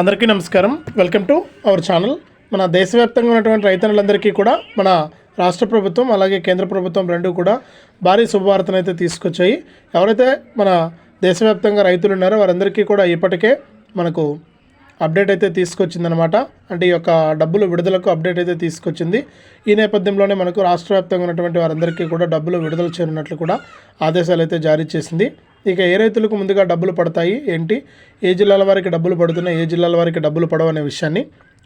అందరికీ నమస్కారం. Welcome to our channel. మన దేశవ్యాప్తంగా ఉన్నటువంటి రైతన్నులందరికీ కూడా మన రాష్ట్ర ప్రభుత్వం అలాగే కేంద్ర ప్రభుత్వం రెండు కూడా భారీ శుభవార్తను అయితే తీసుకొచ్చాయి. ఎవరైతే మన దేశవ్యాప్తంగా రైతులు ఉన్నారో వారందరికీ కూడా ఇప్పటికే మనకు అప్డేట్ అయితే తీసుకొచ్చిందనమాట అంటే ఈ యొక్క డబ్బులు విడుదలకు అప్డేట్ అయితే తీసుకొచ్చింది. ఈ నేపథ్యంలోనే మనకు రాష్ట్ర వ్యాప్తంగా ఉన్నటువంటి వారందరికీ కూడా డబ్బులు విడుదల చేయనున్నట్లు కూడా ఆదేశాలు అయితే జారీ చేసింది. ఇక ఏ రైతులకు ముందుగా డబ్బులు పడతాయి? ఏంటి? ఏ జిల్లాల వారికి డబ్బులు పడుతున్నాయి? ఏ జిల్లాల వారికి డబ్బులు పడవు అనే విషయాన్ని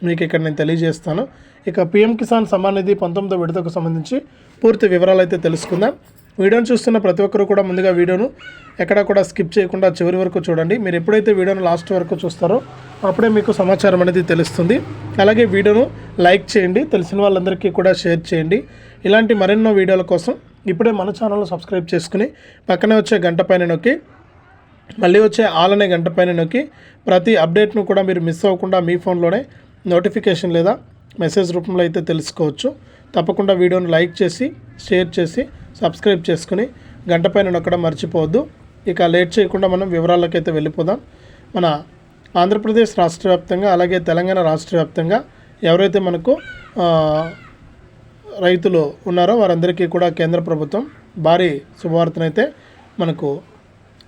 మీకు ఇక్కడ నేను తెలియజేస్తాను. ఇక పిఎం కిసాన్ సమ్మాన్ నిధి పంతొమ్మిదో విడతకు సంబంధించి పూర్తి వివరాలు అయితే తెలుసుకుందాం. వీడియోను చూస్తున్న ప్రతి ఒక్కరు కూడా ముందుగా వీడియోను ఎక్కడ కూడా స్కిప్ చేయకుండా చివరి వరకు చూడండి. మీరు ఎప్పుడైతే వీడియోను లాస్ట్ వరకు చూస్తారో అప్పుడే మీకు సమాచారం అనేది తెలుస్తుంది. అలాగే వీడియోను లైక్ చేయండి. తెలిసిన వాళ్ళందరికీ కూడా షేర్ చేయండి. ఇలాంటి మరెన్నో వీడియోల కోసం ఇప్పుడే మన ఛానల్ సబ్స్క్రైబ్ చేసుకుని పక్కనే వచ్చే గంట పైన నొక్కి మళ్ళీ వచ్చే ఆల్ అనే గంట పైన నొక్కి ప్రతి అప్డేట్ను కూడా మీరు మిస్ అవ్వకుండా మీ ఫోన్లోనే నోటిఫికేషన్ లేదా మెసేజ్ రూపంలో అయితే తెలుసుకోవచ్చు. తప్పకుండా వీడియోను లైక్ చేసి షేర్ చేసి సబ్స్క్రైబ్ చేసుకుని గంట పైన నొక్కడం మర్చిపోవద్దు. ఇక లేట్ చేయకుండా మనం వివరాల్లోకి అయితే వెళ్ళిపోదాం. మన ఆంధ్రప్రదేశ్ రాష్ట్ర వ్యాప్తంగా అలాగే తెలంగాణ రాష్ట్ర వ్యాప్తంగా ఎవరైతే మనకు రైతులు ఉన్నారో వారందరికీ కూడా కేంద్ర ప్రభుత్వం భారీ శుభవార్తనైతే మనకు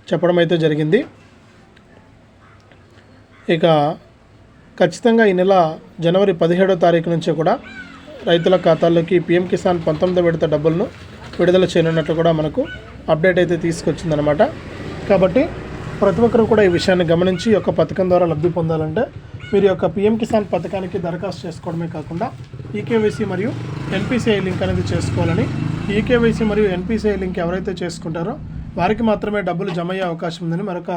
చెప్పడం అయితే జరిగింది. ఇక ఖచ్చితంగా ఈ నెల జనవరి పదిహేడో తారీఖు నుంచి కూడా రైతుల ఖాతాల్లోకి పిఎం కిసాన్ పంతొమ్మిదో విడత డబ్బులను విడుదల చేయనున్నట్లు కూడా మనకు అప్డేట్ అయితే తీసుకొచ్చిందనమాట కాబట్టి ప్రతి ఒక్కరు కూడా ఈ విషయాన్ని గమనించి ఈ యొక్క పథకం ద్వారా లబ్ధి పొందాలంటే మీరు యొక్క పిఎం కిసాన్ పథకానికి దరఖాస్తు చేసుకోవడమే కాకుండా ఈకేవైసీ మరియు ఎన్పిసిఐ లింక్ అనేది చేసుకోవాలని ఈకేవైసీ మరియు ఎన్పిసిఐ లింక్ ఎవరైతే చేసుకుంటారో వారికి మాత్రమే డబ్బులు జమ అయ్యే అవకాశం ఉందని మరొక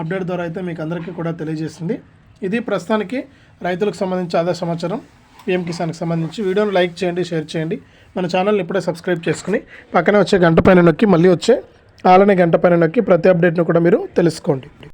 అప్డేట్ ద్వారా అయితే మీకు అందరికీ కూడా తెలియజేస్తుంది ఇది ప్రస్తుతానికి రైతులకు సంబంధించి అదే సమాచారం. పిఎం కిసాన్కి సంబంధించి వీడియోను లైక్ చేయండి షేర్ చేయండి. మన ఛానల్ని ఇప్పుడే సబ్స్క్రైబ్ చేసుకుని పక్కనే వచ్చే గంట పైన నొక్కి మళ్ళీ వచ్చే ఆలనే గంట పైన నొక్కి ప్రతి అప్డేట్ను కూడా మీరు తెలుసుకోండి.